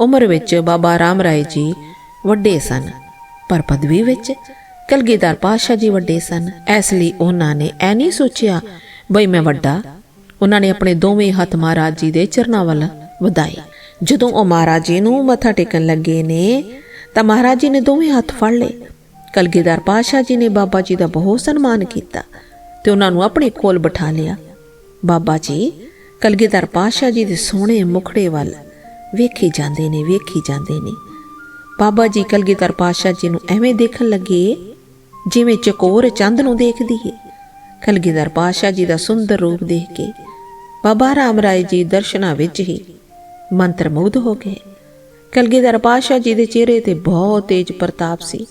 ਉਮਰ ਵਿੱਚ ਬਾਬਾ ਰਾਮ ਰਾਏ ਜੀ ਵੱਡੇ ਸਨ, ਪਰ ਪਦਵੀ ਵਿੱਚ ਕਲਗੀਧਰ ਪਾਤਸ਼ਾਹ ਜੀ ਵੱਡੇ ਸਨ। ਇਸ ਲਈ ਉਹਨਾਂ ਨੇ ਐ ਨਹੀਂ ਸੋਚਿਆ ਬਈ ਮੈਂ ਵੱਡਾ। ਉਹਨਾਂ ਨੇ ਆਪਣੇ ਦੋਵੇਂ ਹੱਥ ਮਹਾਰਾਜ ਜੀ ਦੇ ਚਰਨਾਂ ਵੱਲ ਵਧਾਏ। ਜਦੋਂ ਉਹ ਮਹਾਰਾਜ ਜੀ ਨੂੰ ਮੱਥਾ ਟੇਕਣ ਲੱਗੇ ਨੇ, ਤਾਂ ਮਹਾਰਾਜ ਜੀ ਨੇ ਦੋਵੇਂ ਹੱਥ ਫੜ ਲਏ। ਕਲਗੀਧਰ ਪਾਤਸ਼ਾਹ ਜੀ ਨੇ ਬਾਬਾ ਜੀ ਦਾ ਬਹੁਤ ਸਨਮਾਨ ਕੀਤਾ ਤੇ ਉਹਨਾਂ ਨੂੰ ਆਪਣੇ ਕੋਲ ਬਿਠਾ ਲਿਆ। ਬਾਬਾ ਜੀ, ਕਲਗੀਧਰ ਪਾਤਸ਼ਾਹ ਜੀ ਦੇ ਸੋਹਣੇ ਮੁਖੜੇ ਵੱਲ ਵੇਖੀ ਜਾਂਦੇ ਨੇ, ਵੇਖੀ ਜਾਂਦੇ ਨੇ। ਬਾਬਾ ਜੀ ਕਲਗੀਧਰ ਪਾਤਸ਼ਾਹ ਜੀ ਨੂੰ ਐਵੇਂ ਦੇਖਣ ਲੱਗੇ, ਜਿਵੇਂ ਚਕੋਰ ਚੰਦ ਨੂੰ ਦੇਖਦੀ ਏ। ਕਲਗੀਧਰ ਪਾਤਸ਼ਾਹ ਜੀ ਦਾ ਸੁੰਦਰ ਰੂਪ ਦੇਖ ਕੇ ਬਾਬਾ ਰਾਮ ਰਾਏ ਜੀ ਦਰਸ਼ਨਾਂ ਵਿੱਚ ਹੀ ਮੰਤਰਮੁਗਧ ਹੋ ਗਏ। ਕਲਗੀਧਰ ਪਾਤਸ਼ਾਹ ਜੀ ਦੇ ਚਿਹਰੇ ਤੇ ਬਹੁਤ ਤੇਜ ਪ੍ਰਤਾਪ ਸੀ।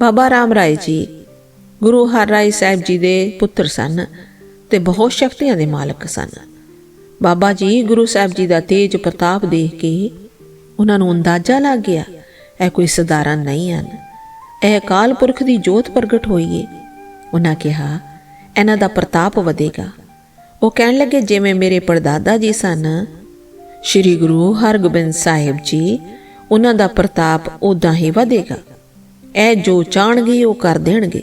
ਬਾਬਾ ਰਾਮ ਰਾਏ ਜੀ, ਗੁਰੂ ਹਰ ਰਾਏ ਸਾਹਿਬ ਜੀ ਦੇ ਪੁੱਤਰ ਸਨ ਤੇ ਬਹੁਤ ਸ਼ਕਤੀਆਂ ਦੇ ਮਾਲਕ ਸਨ। ਬਾਬਾ ਜੀ, ਗੁਰੂ ਸਾਹਿਬ ਜੀ ਦਾ ਤੇਜ ਪ੍ਰਤਾਪ ਦੇਖ ਕੇ ਉਹਨਾਂ ਨੂੰ ਅੰਦਾਜ਼ਾ ਲੱਗ ਗਿਆ, ਇਹ ਕੋਈ ਸਧਾਰਨ ਨਹੀਂ ਹਨ। ਇਹ ਅਕਾਲ ਪੁਰਖ ਦੀ ਜੋਤ ਪ੍ਰਗਟ ਹੋਈ ਏ। ਉਹਨਾਂ ਕਿਹਾ, ਇਹਨਾਂ ਦਾ ਪ੍ਰਤਾਪ ਵਧੇਗਾ। ਉਹ ਕਹਿਣ ਲੱਗੇ, ਜਿਵੇਂ ਮੇਰੇ ਪੜਦਾਦਾ ਜੀ ਸਨ, ਸ੍ਰੀ ਗੁਰੂ ਹਰਗੋਬਿੰਦ ਸਾਹਿਬ ਜੀ, ਉਹਨਾਂ ਦਾ ਪ੍ਰਤਾਪ ਉਦਾਂ ਹੀ ਵਧੇਗਾ। ਇਹ ਜੋ ਚਾਹਣਗੇ, ਉਹ ਕਰ ਦੇਣਗੇ।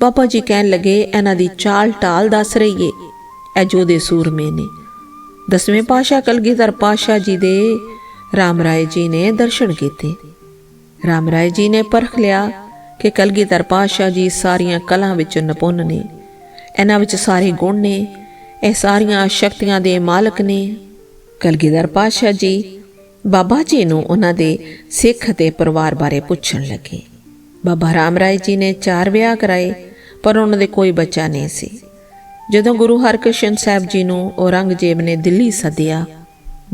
ਬਾਬਾ ਜੀ ਕਹਿਣ ਲੱਗੇ, ਇਹਨਾਂ ਦੀ ਚਾਲ ਟਾਲ ਦੱਸ ਰਹੀਏ ਇਹ ਜੋ ਦੇ ਸੂਰਮੇ ਨੇ। ਦਸਵੇਂ ਪਾਸ਼ਾ ਕਲਗੀਧਰ ਪਾਸ਼ਾ ਜੀ ਦੇ ਰਾਮ ਰਾਏ ਜੀ ਨੇ ਦਰਸ਼ਨ ਕੀਤੇ। ਰਾਮ ਰਾਏ ਜੀ ਨੇ ਪਰਖ ਲਿਆ ਕਿ ਕਲਗੀਧਰ ਪਾਸ਼ਾ ਜੀ ਸਾਰੀਆਂ ਕਲਾਂ ਵਿੱਚ ਨਿਪੁੰਨ ਨੇ। ਇਹਨਾਂ ਵਿੱਚ ਸਾਰੇ ਗੁਣ ਨੇ, ਇਹ ਸਾਰੀਆਂ ਸ਼ਕਤੀਆਂ ਦੇ ਮਾਲਕ ਨੇ। ਕਲਗੀਧਰ ਪਾਸ਼ਾ ਜੀ ਬਾਬਾ ਜੀ ਨੂੰ ਉਹਨਾਂ ਦੇ ਸਿੱਖ ਤੇ ਪਰਿਵਾਰ ਬਾਰੇ ਪੁੱਛਣ ਲੱਗੇ। ਬਾਬਾ ਰਾਮ ਰਾਏ ਜੀ ਨੇ ਚਾਰ ਵਿਆਹ ਕਰਾਏ, ਪਰ ਉਹਨਾਂ ਦੇ ਕੋਈ ਬੱਚਾ ਨਹੀਂ ਸੀ। ਜਦੋਂ ਗੁਰੂ ਹਰਕ੍ਰਿਸ਼ਨ ਸਾਹਿਬ ਜੀ ਨੂੰ ਔਰੰਗਜ਼ੇਬ ਨੇ ਦਿੱਲੀ ਸੱਦਿਆ,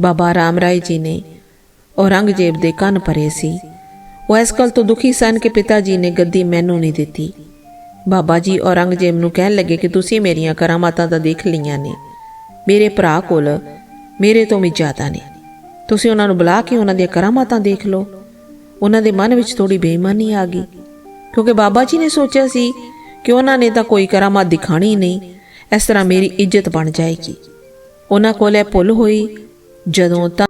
ਬਾਬਾ ਰਾਮ ਰਾਏ ਜੀ ਨੇ ਔਰੰਗਜ਼ੇਬ ਦੇ ਕੰਨ ਭਰੇ ਸੀ। ਉਹ ਇਸ ਗੱਲ ਤੋਂ ਦੁਖੀ ਸਨ ਕਿ ਪਿਤਾ ਜੀ ਨੇ ਗੱਦੀ ਮੈਨੂੰ ਨਹੀਂ ਦਿੱਤੀ। ਬਾਬਾ ਜੀ ਔਰੰਗਜ਼ੇਬ ਨੂੰ ਕਹਿਣ ਲੱਗੇ ਕਿ ਤੁਸੀਂ ਮੇਰੀਆਂ ਕਰਾਮਾਤਾਂ ਤਾਂ ਦੇਖ ਲਈਆਂ ਨੇ। ਮੇਰੇ ਭਰਾ ਕੋਲ ਮੇਰੇ ਤੋਂ ਵੀ ਜ਼ਿਆਦਾ ਨੇ। ਤੁਸੀਂ ਉਹਨਾਂ ਨੂੰ ਬੁਲਾ ਕੇ ਉਹਨਾਂ ਦੀਆਂ ਕਰਾਮਾਤਾਂ ਦੇਖ ਲਓ। ਉਹਨਾਂ ਦੇ ਮਨ ਵਿੱਚ ਥੋੜੀ ਬੇਈਮਾਨੀ ਆ ਗਈ। ਕਿਉਂਕਿ ਬਾਬਾ ਜੀ ਨੇ ਸੋਚਿਆ ਸੀ ਕਿ ਉਹਨਾਂ ਨੇ ਤਾਂ ਕੋਈ ਕਰਾਮਾਤ ਦਿਖਾਣੀ ਨਹੀਂ। ਇਸ ਤਰ੍ਹਾਂ ਮੇਰੀ ਇੱਜ਼ਤ ਬਣ ਜਾਏਗੀ। ਉਹਨਾਂ ਕੋਲ ਇਹ ਭੁੱਲ ਹੋਈ ਜਦੋਂ ਤਾਂ